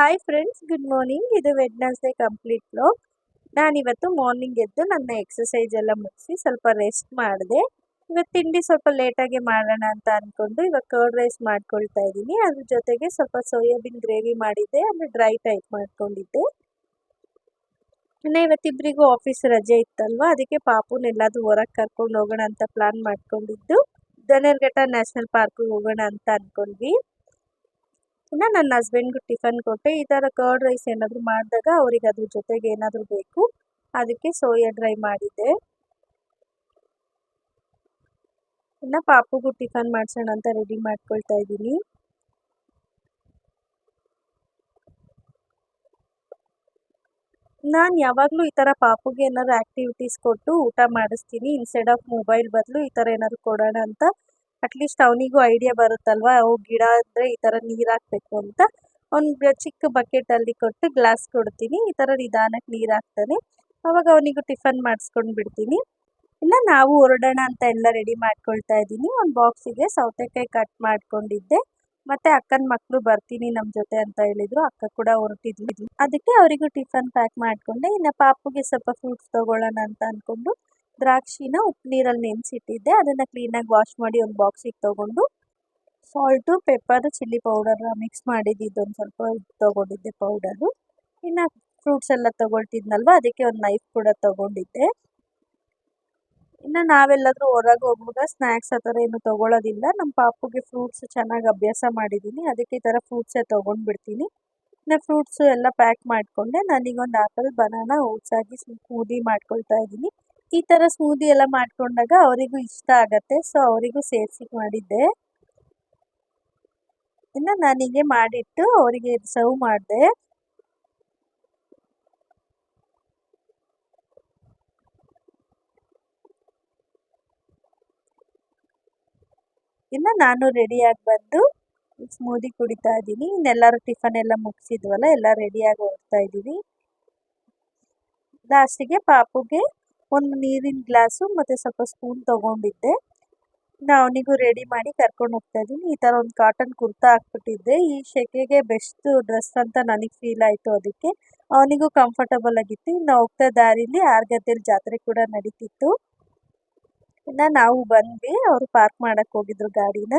Hi friends good morning ಇದು Wednesday complete ಲೋ ನಾನಿವತ್ತು ಮಾರ್ನಿಂಗ್ ಎದ್ದು ನನ್ನ ಎಕ್ಸಸೈಸ್ ಎಲ್ಲ ಮುಗಿಸಿ ಸ್ವಲ್ಪ ರೆಸ್ಟ್ ಮಾಡಿದೆ. ಇವತ್ತು ತಿಂಡಿ ಸ್ವಲ್ಪ ಲೇಟಾಗಿ ಮಾಡೋಣ ಅಂತ ಅಂದ್ಕೊಂಡು ಇವಾಗ ಕರ್ಡ್ ರೈಸ್ ಮಾಡ್ಕೊಳ್ತಾ ಇದ್ದೀನಿ. ಅದ್ರ ಜೊತೆಗೆ ಸ್ವಲ್ಪ ಸೋಯಾಬೀನ್ ಗ್ರೇವಿ ಮಾಡಿದ್ದೆ, ಅಂದರೆ ಡ್ರೈ ಟೈಪ್ ಮಾಡ್ಕೊಂಡಿದ್ದೆ. ಇನ್ನು ಇವತ್ತಿಬ್ಬರಿಗೂ ಆಫೀಸ್ ರಜೆ ಇತ್ತಲ್ವ, ಅದಕ್ಕೆ ಪಾಪುನೆಲ್ಲಾದ್ರೂ ಹೊರಗೆ ಕರ್ಕೊಂಡು ಹೋಗೋಣ ಅಂತ ಪ್ಲಾನ್ ಮಾಡ್ಕೊಂಡಿದ್ದು. ದನರ್ಘಟ್ಟ ನ್ಯಾಷನಲ್ ಪಾರ್ಕಿಗೆ ಹೋಗೋಣ ಅಂತ ಅಂದ್ಕೊಂಡ್ವಿ ಇನ್ನು ನನ್ನ ಹಸ್ಬೆಂಡ್ಗೂ ಟಿಫನ್ ಕೊಟ್ಟೆ ಈ ಥರ ಕರ್ಡ್ ರೈಸ್ ಏನಾದರೂ ಮಾಡಿದಾಗ ಅವ್ರಿಗೆ ಅದ್ರ ಜೊತೆಗೆ ಏನಾದರೂ ಬೇಕು. ಅದಕ್ಕೆ ಸೋಯಾ ಡ್ರೈ ಮಾಡಿದ್ದೆ. ಇನ್ನು ಪಾಪುಗೂ ಟಿಫನ್ ಮಾಡಿಸೋಣ ಅಂತ ರೆಡಿ ಮಾಡ್ಕೊಳ್ತಾ ಇದ್ದೀನಿ. ನಾನು ಯಾವಾಗಲೂ ಈ ಥರ ಪಾಪುಗೆ ಏನಾದ್ರು ಆ್ಯಕ್ಟಿವಿಟೀಸ್ ಕೊಟ್ಟು ಊಟ ಮಾಡಿಸ್ತೀನಿ. ಇನ್ಸ್ಟೆಡ್ ಆಫ್ ಮೊಬೈಲ್ ಬದಲು ಈ ಥರ ಏನಾದ್ರು ಕೊಡೋಣ ಅಂತ ಅಟ್ಲೀಸ್ಟ್ ಅವನಿಗೂ ಐಡಿಯಾ ಬರುತ್ತಲ್ವಾ? ಅವು ಗಿಡ ಅಂದರೆ ಈ ಥರ ನೀರು ಹಾಕಬೇಕು ಅಂತ. ಅವ್ನಿಗೆ ಚಿಕ್ಕ ಬಕೆಟಲ್ಲಿ ಕೊಟ್ಟು ಗ್ಲಾಸ್ ಕೊಡ್ತೀನಿ. ಈ ಥರ ನಿಧಾನಕ್ಕೆ ನೀರು ಹಾಕ್ತಾನೆ ಅವಾಗ ಅವನಿಗೂ ಟಿಫನ್ ಮಾಡಿಸ್ಕೊಂಡು ಬಿಡ್ತೀನಿ. ಇಲ್ಲ ನಾವು ಹೊರಡೋಣ ಅಂತ ಎಲ್ಲ ರೆಡಿ ಮಾಡ್ಕೊಳ್ತಾ ಇದ್ದೀನಿ. ಒಂದು ಬಾಕ್ಸಿಗೆ ಸೌತೆಕಾಯಿ ಕಟ್ ಮಾಡ್ಕೊಂಡಿದ್ದೆ. ಮತ್ತೆ ಅಕ್ಕನ ಮಕ್ಕಳು ಬರ್ತೀನಿ ನಮ್ಮ ಜೊತೆ ಅಂತ ಹೇಳಿದ್ರು. ಅಕ್ಕ ಕೂಡ ಹೊರಟಿದ್ವಿ ಅದಕ್ಕೆ ಅವರಿಗೂ ಟಿಫನ್ ಪ್ಯಾಕ್ ಮಾಡಿಕೊಂಡೆ. ಇನ್ನು ಪಾಪುಗೆ ಸ್ವಲ್ಪ ಫ್ರೂಟ್ಸ್ ತಗೊಳ್ಳೋಣ ಅಂತ ಅಂದ್ಕೊಂಡು ದ್ರಾಕ್ಷಿನ ಉಪ್ಪು ನೀರಲ್ಲಿ ನೆನೆಸಿಟ್ಟಿದ್ದೆ. ಅದನ್ನು ಕ್ಲೀನಾಗಿ ವಾಶ್ ಮಾಡಿ ಒಂದು ಬಾಕ್ಸಿಗೆ ತೊಗೊಂಡು salt pepper chilli powder mix ಮಾಡಿದ್ದು ಒಂದು ಸ್ವಲ್ಪ ತೊಗೊಂಡಿದ್ದೆ ಪೌಡರು ಇನ್ನು ಫ್ರೂಟ್ಸ್ ಎಲ್ಲ ತೊಗೊಳ್ತಿದ್ನಲ್ವ, ಅದಕ್ಕೆ ಒಂದು ನೈಫ್ ಕೂಡ ತೊಗೊಂಡಿದ್ದೆ. ಇನ್ನು ನಾವೆಲ್ಲಾದರೂ ಹೊರಗೆ ಹೋಗುವಾಗ ಸ್ನ್ಯಾಕ್ಸ್ ಆ ಥರ ಏನು ತೊಗೊಳ್ಳೋದಿಲ್ಲ ನಮ್ಮ ಪಾಪುಗೆ ಫ್ರೂಟ್ಸ್ ಚೆನ್ನಾಗಿ ಅಭ್ಯಾಸ ಮಾಡಿದ್ದೀನಿ ಅದಕ್ಕೆ ಈ ಥರ ಫ್ರೂಟ್ಸೇ ತೊಗೊಂಡ್ಬಿಡ್ತೀನಿ. ಇನ್ನು ಫ್ರೂಟ್ಸು ಎಲ್ಲ ಪ್ಯಾಕ್ ಮಾಡಿಕೊಂಡೆ. ನನಗೊಂದು ಆ್ಯಪಲ್ ಬನಾನ ಓಟ್ಸ್ ಸ್ವಲ್ಪ ಸ್ಮೂದಿ ಮಾಡ್ಕೊಳ್ತಾ ಇದ್ದೀನಿ ಈ ಥರ ಸ್ಮೂದಿ ಎಲ್ಲ ಮಾಡ್ಕೊಂಡಾಗ ಅವರಿಗೂ ಇಷ್ಟ ಆಗತ್ತೆ. ಸೊ ಅವರಿಗೂ ಸೇರಿಸಿ ಮಾಡಿದ್ದೆ. ಇನ್ನು ನಾನಿಗೆ ಮಾಡಿಟ್ಟು ಅವರಿಗೆ ಸರ್ವ್ ಮಾಡಿದೆ. ಇನ್ನು ನಾನು ರೆಡಿಯಾಗಿ ಬಂದು ಸ್ಮೂದಿ ಕುಡಿತಾ ಇದ್ದೀನಿ. ಇನ್ನೆಲ್ಲರೂ ಟಿಫನ್ ಎಲ್ಲ ಮುಗಿಸಿದ್ವಲ್ಲ, ಎಲ್ಲ ರೆಡಿಯಾಗಿ ಹೋಗ್ತಾ ಇದ್ದೀವಿ. ಲಾಸ್ಟಿಗೆ ಪಾಪುಗೆ ಒಂದು ನೀರಿನ ಗ್ಲಾಸು ಮತ್ತು ಸ್ವಲ್ಪ ಸ್ಪೂನ್ ತೊಗೊಂಡಿದ್ದೆ. ನಾ ಅವನಿಗೂ ರೆಡಿ ಮಾಡಿ ಕರ್ಕೊಂಡು ಹೋಗ್ತಾ ಇದ್ದೀನಿ. ಈ ಥರ ಒಂದು ಕಾಟನ್ ಕುರ್ತಾ ಹಾಕ್ಬಿಟ್ಟಿದ್ದೆ. ಈ ಶೆಕೆಗೆ ಬೆಸ್ಟ್ ಡ್ರೆಸ್ ಅಂತ ನನಗೆ ಫೀಲ್ ಆಯಿತು ಅದಕ್ಕೆ. ಅವನಿಗೂ ಕಂಫರ್ಟಬಲ್ ಆಗಿತ್ತು. ಇನ್ನು ಹೋಗ್ತಾ ದಾರಿಲಿ ಆರ್ಗತ್ತೇಲಿ ಜಾತ್ರೆ ಕೂಡ ನಡೀತಿತ್ತು. ಇನ್ನು ನಾವು ಬಂದ್ವಿ. ಅವರು ಪಾರ್ಕ್ ಮಾಡೋಕ್ಕೆ ಹೋಗಿದ್ರು ಗಾಡಿನ.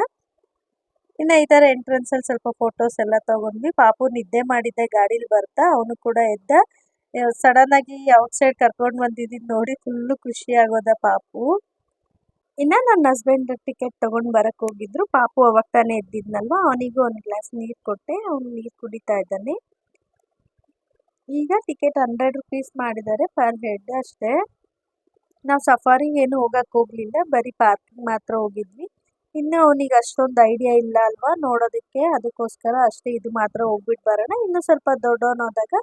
ಇನ್ನು ಈ ಥರ ಎಂಟ್ರೆನ್ಸಲ್ಲಿ ಸ್ವಲ್ಪ ಫೋಟೋಸ್ ಎಲ್ಲ ತೊಗೊಂಡ್ವಿ. ಪಾಪು ನಿದ್ದೆ ಮಾಡಿದ್ದೆ ಗಾಡೀಲಿ ಬರ್ತಾ. ಅವನು ಕೂಡ ಎದ್ದ. ಸಡನ್ನಾಗಿ ಔಟ್ ಸೈಡ್ ಕರ್ಕೊಂಡು ಬಂದಿದ್ದೀನಿ ನೋಡಿ ಫುಲ್ಲು ಖುಷಿ ಆಗೋದ ಪಾಪು. ಇನ್ನು ನನ್ನ ಹಸ್ಬೆಂಡ್ ಟಿಕೆಟ್ ತೊಗೊಂಡು ಬರಕ್ಕೆ ಹೋಗಿದ್ರು. ಪಾಪು ಅವಾಗ ತಾನೇ ಇದ್ದಿದ್ನಲ್ವ ಅವನಿಗೂ ಒಂದು ಗ್ಲಾಸ್ ನೀರು ಕೊಟ್ಟೆ. ಅವ್ನು ನೀರು ಕುಡಿತಾ ಇದ್ದಾನೆ. ಈಗ ಟಿಕೆಟ್ ಹಂಡ್ರೆಡ್ ರುಪೀಸ್ ಮಾಡಿದ್ದಾರೆ ಪರ್ ಹೆಡ್ ಅಷ್ಟೇ. ನಾವು ಸಫಾರಿಗೆ ಏನು ಹೋಗಕ್ಕೆ ಹೋಗಲಿಲ್ಲ. ಬರೀ ಪಾರ್ಕಿಂಗ್ ಮಾತ್ರ ಹೋಗಿದ್ವಿ. ಇನ್ನು ಅವನಿಗೆ ಅಷ್ಟೊಂದು ಐಡಿಯಾ ಇಲ್ಲ ಅಲ್ವಾ? ನೋಡೋದಕ್ಕೆ. ಅದಕ್ಕೋಸ್ಕರ ಅಷ್ಟೇ ಇದು ಮಾತ್ರ ಹೋಗ್ಬಿಟ್ಟು ಬರೋಣ. ಇನ್ನು ಸ್ವಲ್ಪ ದೊಡ್ಡವನಾದಾಗ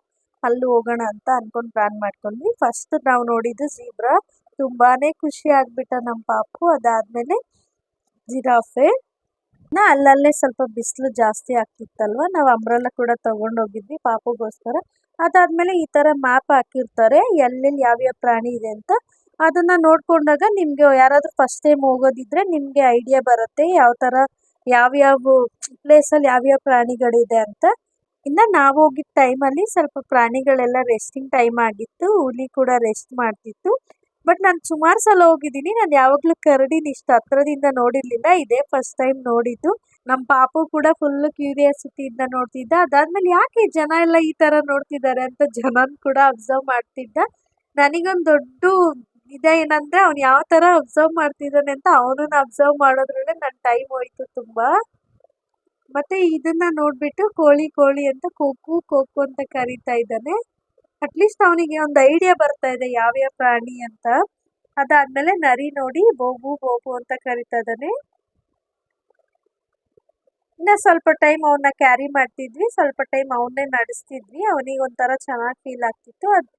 ಅಲ್ಲಿ ಹೋಗೋಣ ಅಂತ ಅಂದ್ಕೊಂಡು ಪ್ಲ್ಯಾನ್ ಮಾಡ್ಕೊಂಡ್ವಿ. ಫಸ್ಟ್ ನಾವು ನೋಡಿದ್ದು ಝೀಬ್ರಾ ತುಂಬಾ ಖುಷಿ ಆಗ್ಬಿಟ್ಟ ನಮ್ಮ ಪಾಪು. ಅದಾದ್ಮೇಲೆ ಜಿರಾಫೆ. ನಾ ಅಲ್ಲಲ್ಲೇ ಸ್ವಲ್ಪ ಬಿಸಿಲು ಜಾಸ್ತಿ ಆಗ್ತಿತ್ತಲ್ವ? ನಾವು ಅಂಬ್ರಲ್ಲ ಕೂಡ ತಗೊಂಡೋಗಿದ್ವಿ ಪಾಪುಗೋಸ್ಕರ. ಅದಾದಮೇಲೆ ಈ ಥರ ಮ್ಯಾಪ್ ಹಾಕಿರ್ತಾರೆ. ಎಲ್ಲೆಲ್ಲಿ ಯಾವ್ಯಾವ ಪ್ರಾಣಿ ಇದೆ ಅಂತ. ಅದನ್ನು ನೋಡಿಕೊಂಡಾಗ ನಿಮಗೆ ಯಾರಾದರೂ ಫಸ್ಟ್ ಟೈಮ್ ಹೋಗೋದಿದ್ರೆ ನಿಮಗೆ ಐಡಿಯಾ ಬರುತ್ತೆ. ಯಾವ ಥರ ಯಾವ್ಯಾವ ಪ್ಲೇಸಲ್ಲಿ ಯಾವ್ಯಾವ ಪ್ರಾಣಿಗಳಿದೆ ಅಂತ. ಇನ್ನು ನಾವು ಹೋಗಿದ್ದ ಟೈಮಲ್ಲಿ ಸ್ವಲ್ಪ ಪ್ರಾಣಿಗಳೆಲ್ಲ ರೆಸ್ಟಿಂಗ್ ಟೈಮ್ ಆಗಿತ್ತು, ಹುಲಿ ಕೂಡ ರೆಸ್ಟ್ ಮಾಡ್ತಿತ್ತು. ಬಟ್ ನಾನು ಸುಮಾರು ಸಲ ಹೋಗಿದ್ದೀನಿ, ನಾನು ಯಾವಾಗಲೂ ಕರಡಿನ ಇಷ್ಟು, ಹತ್ರದಿಂದ ನೋಡಿರಲಿಲ್ಲ, ಇದೇ ಫಸ್ಟ್ ಟೈಮ್ ನೋಡಿದ್ದು. ನಮ್ಮ ಪಾಪು ಕೂಡ ಫುಲ್ ಕ್ಯೂರಿಯಾಸಿಟಿಯಿಂದ ನೋಡ್ತಿದ್ದ, ಅದಾದಮೇಲೆ ಯಾಕೆ ಜನ ಎಲ್ಲ ಈ ಥರ ನೋಡ್ತಿದ್ದಾರೆ ಅಂತ ಜನನ ಕೂಡ ಅಬ್ಸರ್ವ್ ಮಾಡ್ತಿದ್ದ. ನನಗೊಂದು ದೊಡ್ಡ ಇದೆ ಏನಂದರೆ, ಅವ್ನು ಯಾವ ಥರ ಅಬ್ಸರ್ವ್ ಮಾಡ್ತಿದ್ದಾನೆ ಅಂತ ಅವನನ್ನ ಅಬ್ಸರ್ವ್ ಮಾಡೋದ್ರಲ್ಲೇ ನನ್ನ ಟೈಮ್ ಹೋಯ್ತು ತುಂಬ. ಮತ್ತು ಇದನ್ನ ನೋಡಿಬಿಟ್ಟು ಕೋಳಿ ಕೋಳಿ ಅಂತ ಕೋಕು ಕೋಕು ಅಂತ ಕರೀತಾ ಇದ್ದಾನೆ. ಅಟ್ಲೀಸ್ಟ್ ಅವನಿಗೆ ಒಂದು ಐಡಿಯಾ ಬರ್ತಾ ಇದೆ ಯಾವ್ಯಾವ ಪ್ರಾಣಿ ಅಂತ. ಅದಾದಮೇಲೆ ನರಿ ನೋಡಿ ಬೋಬು ಬೋಬು ಅಂತ ಕರಿತಾ ಇದ್ದಾನೆ. ಇನ್ನು ಸ್ವಲ್ಪ ಟೈಮ್ ಅವನ್ನ ಕ್ಯಾರಿ ಮಾಡ್ತಿದ್ವಿ, ಸ್ವಲ್ಪ ಟೈಮ್ ಅವನ್ನೇ ನಡೆಸ್ತಿದ್ವಿ. ಅವನಿಗೆ ಒಂಥರ ಚೆನ್ನಾಗಿ ಫೀಲ್ ಆಗ್ತಿತ್ತು. ಅದು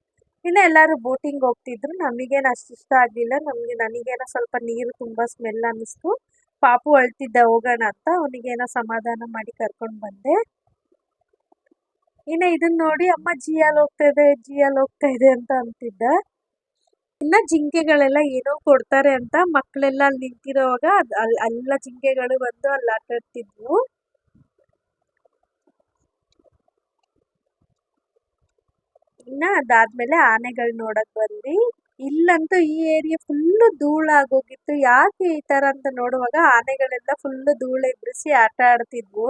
ಇನ್ನು ಎಲ್ಲರೂ ಬೋಟಿಂಗ್ ಹೋಗ್ತಿದ್ರು. ನಮಗೇನು ಅಷ್ಟು ಇಷ್ಟ ಆಗಲಿಲ್ಲ. ನಮಗೆ ನನಗೇನೋ ಸ್ವಲ್ಪ ನೀರು ತುಂಬ ಸ್ಮೆಲ್ ಅನ್ನಿಸ್ತು. ಪಾಪು ಅಳ್ತಿದ್ದ ಹೋಗೋಣ ಅಂತ ಅವನಿಗೇನೋ ಸಮಾಧಾನ ಮಾಡಿ ಕರ್ಕೊಂಡು ಬಂದೆ. ಇನ್ನು ಇದನ್ನ ನೋಡಿ ಅಮ್ಮ ಜಿಯಲ್ಲಿ ಹೋಗ್ತಾ ಇದೆ ಜಿಯಲ್ಲಿ ಹೋಗ್ತಾ ಇದೆ ಅಂತ ಅಂತಿದ್ದ. ಇನ್ನು ಜಿಂಕೆಗಳೆಲ್ಲ ಏನೋ ಕೊಡ್ತಾರೆ ಅಂತ ಮಕ್ಕಳೆಲ್ಲ ಅಲ್ಲಿ ನಿಂತಿರೋವಾಗ ಅಲ್ಲಿ ಎಲ್ಲ ಜಿಂಕೆಗಳು ಬಂದು ಅಲ್ಲಿ ಆಟ ಆಡ್ತಿದ್ವು ಇನ್ನ ಅದಾದ್ಮೇಲೆ ಆನೆಗಳು ನೋಡಕ್ ಬಂದ್ವಿ. ಇಲ್ಲಂತೂ ಈ ಏರಿಯಾ ಫುಲ್ಲು ಧೂಳಾಗೋಗಿತ್ತು. ಯಾಕೆ ಈ ಥರ ಅಂತ ನೋಡುವಾಗ ಆನೆಗಳೆಲ್ಲ ಫುಲ್ಲು ಧೂಳು ಎಬ್ರಿಸಿ ಆಟ ಆಡ್ತಿದ್ವು.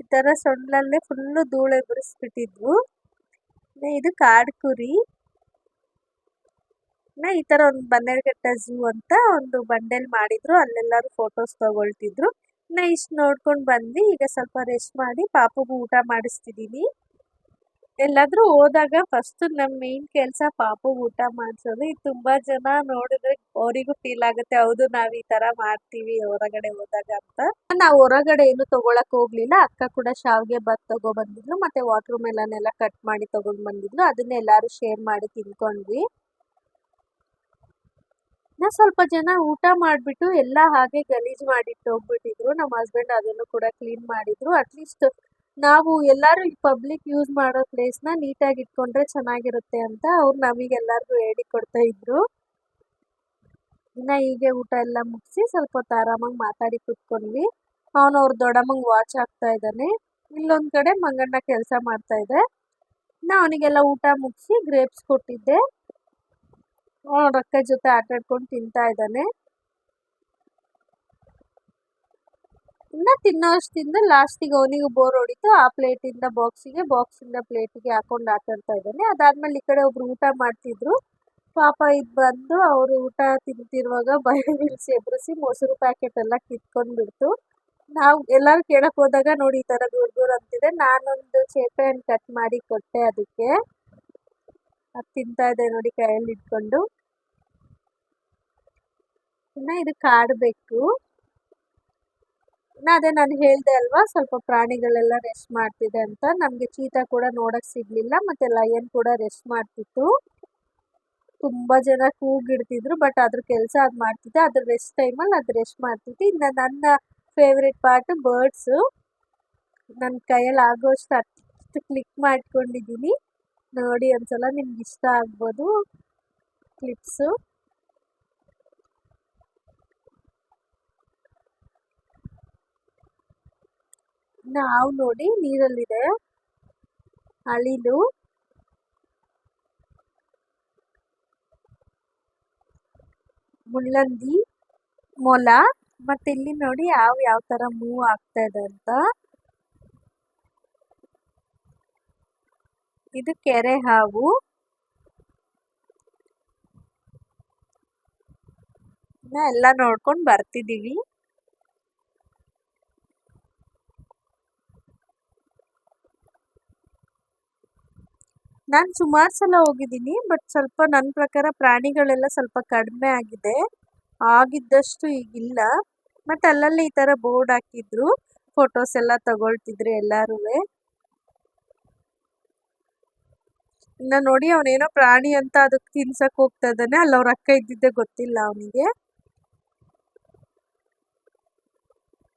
ಈ ಥರ ಸೊಂಡಲಲ್ಲೇ ಫುಲ್ಲು ಧೂಳು ಎಬ್ಬರಿಸ್ಬಿಟ್ಟಿದ್ವು ಇದು ಕಾಡು ಕುರಿ ಈ ಥರ ಒಂದು ಬನ್ನೇರುಘಟ್ಟ ಝೂ ಅಂತ ಒಂದು ಬಂಡೆಲ್ ಮಾಡಿದ್ರು. ಅಲ್ಲೆಲ್ಲರೂ ಫೋಟೋಸ್ ತಗೊಳ್ತಿದ್ರು. ನಾ ಇಷ್ಟು ನೋಡ್ಕೊಂಡು ಬಂದ್ವಿ. ಈಗ ಸ್ವಲ್ಪ ರೆಸ್ಟ್ ಮಾಡಿ ಪಾಪುಗೂ ಊಟ ಮಾಡಿಸ್ತಿದೀನಿ ಎಲ್ಲಾದ್ರೂ ಹೋದಾಗ ಫಸ್ಟ್ ನಮ್ಮ ಮೇನ್ ಕೆಲಸ ಪಾಪು ಊಟ ಮಾಡ್ಸೋದು. ಇದು ತುಂಬಾ ಜನ ನೋಡಿದ್ರೆ ಅವರಿಗೂ ಫೀಲ್ ಆಗುತ್ತೆ, ಹೌದು, ನಾವು ಈ ತರ ಮಾಡ್ತೀವಿ ಹೊರಗಡೆ ಹೋದಾಗ ಅಂತ. ನಾವು ಹೊರಗಡೆ ಏನು ತಗೊಳಕ್ ಹೋಗ್ಲಿಲ್ಲ. ಅಕ್ಕ ಕೂಡ ಶಾವಿಗೆ ಬಾತ್ ತಗೋ ಬಂದಿದ್ಲು ಮತ್ತೆ ವಾಟರ್ ಮೆಲನ್ ಎಲ್ಲ ಕಟ್ ಮಾಡಿ ತಗೊಂಡ್ ಬಂದಿದ್ಲು ಅದನ್ನ ಎಲ್ಲಾರು ಶೇರ್ ಮಾಡಿ ತಿನ್ಕೊಂಡ್ವಿ ನಾ ಸ್ವಲ್ಪ ಜನ ಊಟ ಮಾಡ್ಬಿಟ್ಟು ಎಲ್ಲ ಹಾಗೆ ಗಲೀಜ್ ಮಾಡಿಟ್ಟು ಹೋಗ್ಬಿಟ್ಟಿದ್ರು. ನಮ್ಮ ಹಸ್ಬೆಂಡ್ ಅದನ್ನು ಕೂಡ ಕ್ಲೀನ್ ಮಾಡಿದ್ರು. ಅಟ್ಲೀಸ್ಟ್ ನಾವು ಎಲ್ಲರೂ ಈ ಪಬ್ಲಿಕ್ ಯೂಸ್ ಮಾಡೋ ಪ್ಲೇಸ್ನ ನೀಟಾಗಿ ಇಟ್ಕೊಂಡ್ರೆ ಚೆನ್ನಾಗಿರುತ್ತೆ ಅಂತ ಅವ್ರು ನಮಗೆಲ್ಲರಿಗೂ ಹೇಳಿ ಕೊಡ್ತಾ ಇದ್ರು. ಇನ್ನ ಹೀಗೆ ಊಟ ಎಲ್ಲ ಮುಗಿಸಿ ಸ್ವಲ್ಪ ಹೊತ್ತು ಆರಾಮಾಗಿ ಮಾತಾಡಿ ಕೂತ್ಕೊಂಡ್ವಿ. ಅವನು ಅವ್ರ ದೊಡ್ಡಮ್ಮಂಗೆ ವಾಚ್ ಆಗ್ತಾ ಇದ್ದಾನೆ. ಇಲ್ಲೊಂದು ಕಡೆ ಮಂಗಣ್ಣ ಕೆಲಸ ಮಾಡ್ತಾ ಇದೆ. ಇನ್ನ ಅವನಿಗೆಲ್ಲ ಊಟ ಮುಗಿಸಿ ಗ್ರೇಪ್ಸ್ ಕೊಟ್ಟಿದ್ದೆ. ಅವನು ರೊಕ್ಕ ಜೊತೆ ಆಟಾಡ್ಕೊಂಡು ತಿಂತಾ ಇದ್ದಾನೆ. ಇನ್ನ ತಿನ್ನೋ ಅಷ್ಟಿಂದ ಲಾಸ್ಟಿಗೆ ಅವನಿಗೆ ಬೋರ್ ಹೊಡಿತು. ಆ ಪ್ಲೇಟಿಂದ ಬಾಕ್ಸಿಗೆ ಬಾಕ್ಸಿಂದ ಪ್ಲೇಟಿಗೆ ಹಾಕೊಂಡು ಆಟ ಆಡ್ತಾ ಇದ್ದಾನೆ. ಅದಾದ್ಮೇಲೆ ಈ ಕಡೆ ಒಬ್ರು ಊಟ ಮಾಡ್ತಿದ್ರು. ಪಾಪ ಇದು ಬಂದು ಅವರು ಊಟ ತಿಂತಿರುವಾಗ ಬಯ ಬಿಡಿಸಿ ಎಬ್ರಿಸಿ ಮೊಸರು ಪ್ಯಾಕೆಟ್ ಎಲ್ಲ ಕಿತ್ಕೊಂಡ್ ಬಿಡ್ತು ನಾವು ಎಲ್ಲರೂ ಕೇಳಕ್ ಹೋದಾಗ ನೋಡಿ ಈ ತರ ದೂರ ದೂರ ಅಂತಿದೆ. ನಾನೊಂದು ಚೇಪೆ ಹಣ್ಣು ಕಟ್ ಮಾಡಿ ಕೊಟ್ಟೆ ಅದಕ್ಕೆ. ಅದು ತಿಂತಾ ಇದೆ ನೋಡಿ ಕೈಯಲ್ಲಿ ಇಟ್ಕೊಂಡು. ಇನ್ನ ಇದು ಕಾಡು ಬೆಕ್ಕು ಇನ್ನ ಅದೇ ನಾನು ಹೇಳಿದೆ ಅಲ್ವಾ, ಸ್ವಲ್ಪ ಪ್ರಾಣಿಗಳೆಲ್ಲ ರೆಸ್ಟ್ ಮಾಡ್ತಿದೆ ಅಂತ. ನಮಗೆ ಚೀತಾ ಕೂಡ ನೋಡಕ್ಕೆ ಸಿಗ್ಲಿಲ್ಲ, ಮತ್ತೆ ಲಯನ್ ಕೂಡ ರೆಸ್ಟ್ ಮಾಡ್ತಿತ್ತು. ತುಂಬಾ ಜನ ಕೂಗಿಡ್ತಿದ್ರು ಬಟ್ ಅದ್ರ ಕೆಲಸ ಅದು ಮಾಡ್ತಿದ್ದೆ. ಅದ್ರ ರೆಸ್ಟ್ ಟೈಮಲ್ಲಿ ಅದು ರೆಸ್ಟ್ ಮಾಡ್ತಿತ್ತು ಇನ್ನು ನನ್ನ ಫೇವ್ರೆಟ್ ಪಾರ್ಟ್ ಬರ್ಡ್ಸ್ ನನ್ನ ಕೈಯಲ್ಲಿ ಆಗೋಷ್ಟು ಅಷ್ಟು ಕ್ಲಿಕ್ ಮಾಡ್ಕೊಂಡಿದ್ದೀನಿ. ನೋಡಿ ಒಂದ್ಸಲ ನಿಮ್ಗೆ ಇಷ್ಟ ಆಗ್ಬೋದು ಕ್ಲಿಪ್ಸು ನಾವು ನೋಡಿ ನೀರಲ್ಲಿದೆ. ಅಳಿಲು. ಮುಳ್ಳಂದಿ ಮೊಲ. ಮತ್ತೆ ಇಲ್ಲಿ ನೋಡಿ ಯಾವ ಯಾವ ತರ ಮೂವ್ ಆಗ್ತಾ ಇದೆ ಅಂತ. ಇದು ಕೆರೆ ಹಾವು. ಎಲ್ಲ ನೋಡ್ಕೊಂಡು ಬರ್ತಿದೀವಿ. ನಾನು ಸುಮಾರು ಸಲ ಹೋಗಿದ್ದೀನಿ, ಬಟ್ ಸ್ವಲ್ಪ ನನ್ನ ಪ್ರಕಾರ ಪ್ರಾಣಿಗಳೆಲ್ಲ ಸ್ವಲ್ಪ ಕಡಿಮೆ ಆಗಿದೆ. ಆಗಿದ್ದಷ್ಟು ಈಗಿಲ್ಲ ಮತ್ತೆ ಅಲ್ಲಲ್ಲಿ ಈ ತರ ಬೋರ್ಡ್ ಹಾಕಿದ್ರು, ಫೋಟೋಸ್ ಎಲ್ಲ ತಗೊಳ್ತಿದ್ರು ಎಲ್ಲರೂ ಇನ್ನ ನೋಡಿ ಅವನೇನೋ ಪ್ರಾಣಿ ಅಂತ ಅದಕ್ಕೆ ತಿನ್ಸಕ್ ಹೋಗ್ತಾ ಇದ್ದಾನೆ, ಅಲ್ಲಿ ಅವ್ರ ಅಕ್ಕ ಇದ್ದಿದ್ದೆ ಗೊತ್ತಿಲ್ಲ ಅವನಿಗೆ.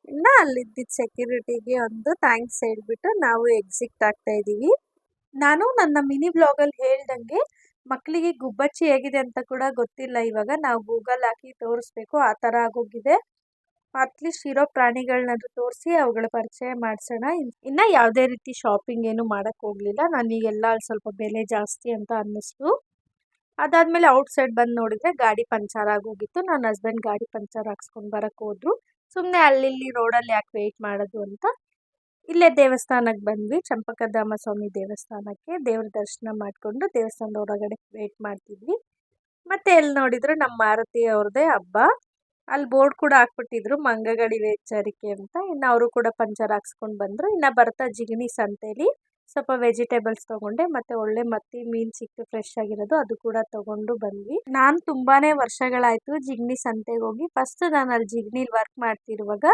ಇನ್ನ ಅಲ್ಲಿದ್ದಿದ್ದ ಸೆಕ್ಯೂರಿಟಿಗೆ ಒಂದು ಥ್ಯಾಂಕ್ಸ್ ಹೇಳ್ಬಿಟ್ಟು ನಾವು ಎಕ್ಸಿಟ್ ಆಗ್ತಾ ಇದೀವಿ ನಾನು ನನ್ನ ಮಿನಿ ಬ್ಲಾಗಲ್ಲಿ ಹೇಳ್ದಂಗೆ ಮಕ್ಕಳಿಗೆ ಗುಬ್ಬಚ್ಚಿ ಹೇಗಿದೆ ಅಂತ ಕೂಡ ಗೊತ್ತಿಲ್ಲ. ಇವಾಗ ನಾವು ಗೂಗಲ್ ಹಾಕಿ ತೋರಿಸ್ಬೇಕು ಆ ಥರ ಆಗೋಗಿದೆ. ಅಟ್ಲೀಸ್ಟ್ ಇರೋ ಪ್ರಾಣಿಗಳನ್ನಾದ್ರೂ ತೋರಿಸಿ ಅವುಗಳ ಪರಿಚಯ ಮಾಡಿಸೋಣ. ಇನ್ನು ಯಾವುದೇ ರೀತಿ ಶಾಪಿಂಗ್ ಏನು ಮಾಡೋಕ್ಕೆ ಹೋಗಲಿಲ್ಲ. ನನಗೆಲ್ಲ ಸ್ವಲ್ಪ ಬೆಲೆ ಜಾಸ್ತಿ ಅಂತ ಅನ್ನಿಸ್ತು. ಅದಾದಮೇಲೆ ಔಟ್ಸೈಡ್ ಬಂದು ನೋಡಿದರೆ ಗಾಡಿ ಪಂಚರ್ ಆಗೋಗಿತ್ತು. ನನ್ನ ಹಸ್ಬೆಂಡ್ ಗಾಡಿ ಪಂಚರ್ ಹಾಕ್ಸ್ಕೊಂಡು ಬರೋಕ್ಕೆ ಹೋದ್ರು. ಸುಮ್ಮನೆ ಅಲ್ಲಿ ರೋಡಲ್ಲಿ ಯಾಕೆ ವೆಯ್ಟ್ ಮಾಡೋದು ಅಂತ ಇಲ್ಲೇ ದೇವಸ್ಥಾನಕ್ಕೆ ಬಂದ್ವಿ. ಚಂಪಕಧಾಮ ಸ್ವಾಮಿ ದೇವಸ್ಥಾನಕ್ಕೆ ದೇವ್ರ ದರ್ಶನ ಮಾಡಿಕೊಂಡು ದೇವಸ್ಥಾನದ ಹೊರಗಡೆ ವೇಟ್ ಮಾಡ್ತಿದ್ವಿ. ಮತ್ತೆ ಎಲ್ಲಿ ನೋಡಿದ್ರು ನಮ್ಮ ಮಾರುತಿ ಅವ್ರದ್ದೇ ಹಬ್ಬ. ಅಲ್ಲಿ ಬೋರ್ಡ್ ಕೂಡ ಹಾಕ್ಬಿಟ್ಟಿದ್ರು ಮಂಗಗಳಿವೆ ಎಚ್ಚರಿಕೆ ಅಂತ. ಇನ್ನು ಅವರು ಕೂಡ ಪಂಚರ್ ಹಾಕ್ಸ್ಕೊಂಡು ಬಂದರು. ಇನ್ನು ಬರ್ತಾ ಜಿಗಣಿ ಸಂತೇಲಿ ಸ್ವಲ್ಪ ವೆಜಿಟೇಬಲ್ಸ್ ತೊಗೊಂಡೆ. ಮತ್ತೆ ಒಳ್ಳೆ ಮತ್ತಿ ಮೀನು ಸಿಕ್ತು ಫ್ರೆಶ್ ಆಗಿರೋದು ಅದು ಕೂಡ ತಗೊಂಡು ಬಂದ್ವಿ. ನಾನು ತುಂಬಾನೇ ವರ್ಷಗಳಾಯಿತು ಜಿಗ್ನಿ ಸಂತೆಗೆ ಹೋಗಿ. ಫಸ್ಟ್ ನಾನು ಅಲ್ಲಿ ಜಿಗ್ನಿಲಿ ವರ್ಕ್ ಮಾಡ್ತಿರುವಾಗ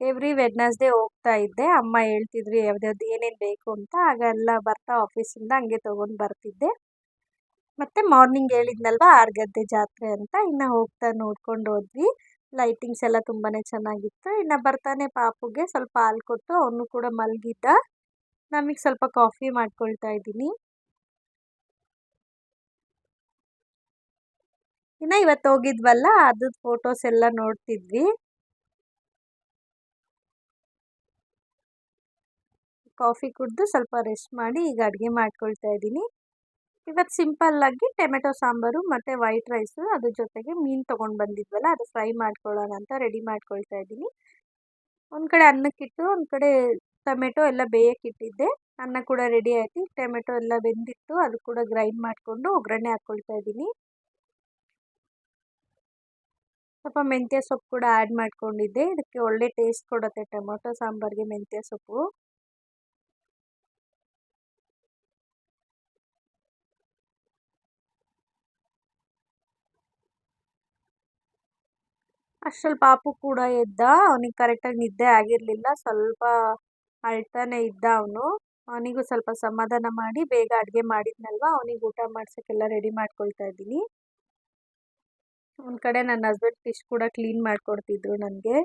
ಎವ್ರಿ ವೆಡ್ನಸ್ಡೇ ಹೋಗ್ತಾ ಇದ್ದೆ. ಅಮ್ಮ ಹೇಳ್ತಿದ್ರು, ಯಾವ್ದ್ಯಾವ್ದು ಏನೇನು ಬೇಕು ಅಂತ. ಆಗ ಎಲ್ಲ ಬರ್ತಾ ಆಫೀಸಿಂದ ಹಂಗೆ ತೊಗೊಂಡು ಬರ್ತಿದ್ದೆ. ಮತ್ತು ಮಾರ್ನಿಂಗ್ ಹೇಳಿದ್ನಲ್ವ ಆರ್ಗದ್ದೆ ಜಾತ್ರೆ ಅಂತ. ಇನ್ನು ಹೋಗ್ತಾ ನೋಡ್ಕೊಂಡು ಹೋದ್ವಿ. ಲೈಟಿಂಗ್ಸ್ ಎಲ್ಲ ತುಂಬಾ ಚೆನ್ನಾಗಿತ್ತು. ಇನ್ನು ಬರ್ತಾನೆ ಪಾಪುಗೆ ಸ್ವಲ್ಪ ಹಾಲು ಕೊಟ್ಟು ಅವನು ಕೂಡ ಮಲಗಿದ್ದ. ನಮಗೆ ಸ್ವಲ್ಪ ಕಾಫಿ ಮಾಡ್ಕೊಳ್ತಾ ಇದ್ದೀನಿ. ಇನ್ನು ಇವತ್ತು ಹೋಗಿದ್ವಲ್ಲ ಅದ್ರದ್ದು ಫೋಟೋಸ್ ಎಲ್ಲ ನೋಡ್ತಿದ್ವಿ. ಕಾಫಿ ಕುಡಿದು ಸ್ವಲ್ಪ ರೆಸ್ಟ್ ಮಾಡಿ ಈಗ ಅಡುಗೆ ಮಾಡ್ಕೊಳ್ತಾ ಇದ್ದೀನಿ. ಇವತ್ತು ಸಿಂಪಲ್ಲಾಗಿ ಟೊಮೆಟೊ ಸಾಂಬಾರು ಮತ್ತು ವೈಟ್ ರೈಸು, ಅದ್ರ ಜೊತೆಗೆ ಮೀನು ತೊಗೊಂಡು ಬಂದಿದ್ವಲ್ಲ, ಅದು ಫ್ರೈ ಮಾಡ್ಕೊಳ್ಳೋಣ ಅಂತ ರೆಡಿ ಮಾಡ್ಕೊಳ್ತಾ ಇದ್ದೀನಿ. ಒಂದು ಕಡೆ ಅನ್ನಕ್ಕಿಟ್ಟು ಒಂದು ಕಡೆ ಟೊಮೆಟೊ ಎಲ್ಲ ಬೇಯಕ್ಕಿಟ್ಟಿದ್ದೆ ಅನ್ನ ಕೂಡ ರೆಡಿ ಆಯ್ತು. ಟೊಮೆಟೊ ಎಲ್ಲ ಬೆಂದಿತ್ತು, ಅದು ಕೂಡ ಗ್ರೈಂಡ್ ಮಾಡಿಕೊಂಡು ಒಗ್ಗರಣೆ ಹಾಕ್ಕೊಳ್ತಾ ಇದ್ದೀನಿ. ಸ್ವಲ್ಪ ಮೆಂತ್ಯ ಸೊಪ್ಪು ಕೂಡ ಆ್ಯಡ್ ಮಾಡ್ಕೊಂಡಿದ್ದೆ. ಇದಕ್ಕೆ ಒಳ್ಳೆ ಟೇಸ್ಟ್ ಕೊಡುತ್ತೆ ಟೊಮೊಟೊ ಸಾಂಬಾರಿಗೆ ಮೆಂತ್ಯ ಸೊಪ್ಪು. ಅಷ್ಟ್ರಲ್ಲಿ ಪಾಪು ಕೂಡ ಎದ್ದ ಅವನಿಗೆ ಕರೆಕ್ಟಾಗಿ ನಿದ್ದೆ ಆಗಿರಲಿಲ್ಲ. ಸ್ವಲ್ಪ ಅಳ್ತಾನೆ ಇದ್ದ ಅವನು. ಅವನಿಗೂ ಸ್ವಲ್ಪ ಸಮಾಧಾನ ಮಾಡಿ ಬೇಗ ಅಡುಗೆ ಮಾಡಿದ್ನಲ್ವ? ಅವನಿಗೆ ಊಟ ಮಾಡ್ಸೋಕ್ಕೆಲ್ಲ ರೆಡಿ ಮಾಡ್ಕೊಳ್ತಾ ಇದ್ದೀನಿ. ಒಂದು ಕಡೆ ನನ್ನ ಹಸ್ಬೆಂಡ್ ಫಿಶ್ ಕೂಡ ಕ್ಲೀನ್ ಮಾಡಿಕೊಡ್ತಿದ್ರು ನನಗೆ.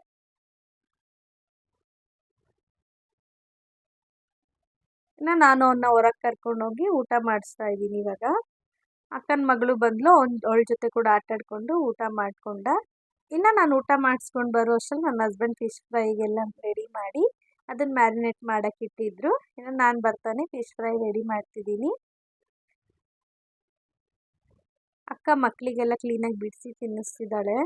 ಇನ್ನು ನಾನು ಅವನ್ನ ಹೊರಗೆ ಕರ್ಕೊಂಡೋಗಿ ಊಟ ಮಾಡಿಸ್ತಾ ಇದ್ದೀನಿ ಇವಾಗ. ಅಕ್ಕನ ಮಗಳು ಬಂದಲು. ಅವ್ನ, ಅವಳ ಜೊತೆ ಕೂಡ ಆಟಾಡಿಕೊಂಡು ಊಟ ಮಾಡಿಕೊಂಡ. ಇನ್ನು ನಾನು ಊಟ ಮಾಡಿಸ್ಕೊಂಡು ಬರೋ ಅಷ್ಟರಲ್ಲಿ ನನ್ನ ಹಸ್ಬೆಂಡ್ ಫಿಶ್ ಫ್ರೈಗೆಲ್ಲ ರೆಡಿ ಮಾಡಿ ಅದನ್ನು ಮ್ಯಾರಿನೇಟ್ ಮಾಡೋಕ್ಕೆ ಇಟ್ಟಿದ್ರು. ಇನ್ನು ನಾನು ಬರ್ತಾನೆ ಫಿಶ್ ಫ್ರೈ ರೆಡಿ ಮಾಡ್ತಿದ್ದೀನಿ. ಅಕ್ಕ ಮಕ್ಕಳಿಗೆಲ್ಲ ಕ್ಲೀನಾಗಿ ಬಿಡಿಸಿ ತಿನ್ನಿಸ್ತಿದ್ದಾಳೆ.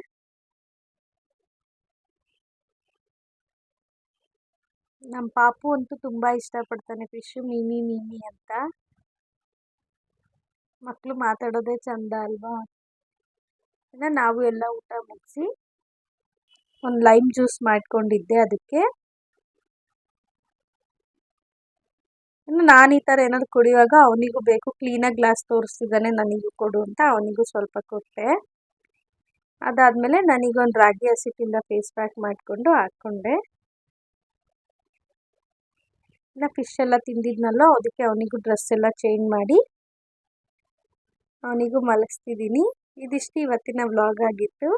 ನಮ್ಮ ಪಾಪು ಅಂತೂ ತುಂಬ ಇಷ್ಟಪಡ್ತಾನೆ ಫಿಶು ಮೀಮಿ ಮೀಮಿ ಅಂತ. ಮಕ್ಕಳು ಮಾತಾಡೋದೇ ಚಂದ ಅಲ್ವಾ? ಇನ್ನು ನಾವು ಎಲ್ಲ ಊಟ ಮುಗಿಸಿ ಒಂದು ಲೈಮ್ ಜ್ಯೂಸ್ ಮಾಡ್ಕೊಂಡಿದ್ದೆ ಅದಕ್ಕೆ. ಇನ್ನು ನಾನು ಈ ಥರ ಏನಾದ್ರು ಕುಡಿಯುವಾಗ ಅವನಿಗೂ ಬೇಕು ಕ್ಲೀನಾಗಿ ಗ್ಲಾಸ್ ತೋರಿಸ್ತಿದ್ದಾನೆ ನನಗೂ ಕೊಡು ಅಂತ ಅವನಿಗೂ ಸ್ವಲ್ಪ ಕೊಟ್ಟೆ. ಅದಾದಮೇಲೆ ನನಗೊಂದು ರಾಗಿ ಹಸಿಟ್ಟಿಂದ ಫೇಸ್ ಪ್ಯಾಕ್ ಮಾಡಿಕೊಂಡು ಹಾಕ್ಕೊಂಡೆ ಇನ್ನು ಫಿಶ್ ಎಲ್ಲ ತಿಂದಿದ್ನಲ್ಲೋ ಅದಕ್ಕೆ ಅವನಿಗೂ ಡ್ರೆಸ್ ಎಲ್ಲ ಚೇಂಜ್ ಮಾಡಿ, ಅವನಿಗೂ ಮಲಗಿಸ್ತಿದ್ದೀನಿ. ಇದಿಷ್ಟು ಇವತ್ತಿನ ವ್ಲಾಗ್ ಆಗಿತ್ತು.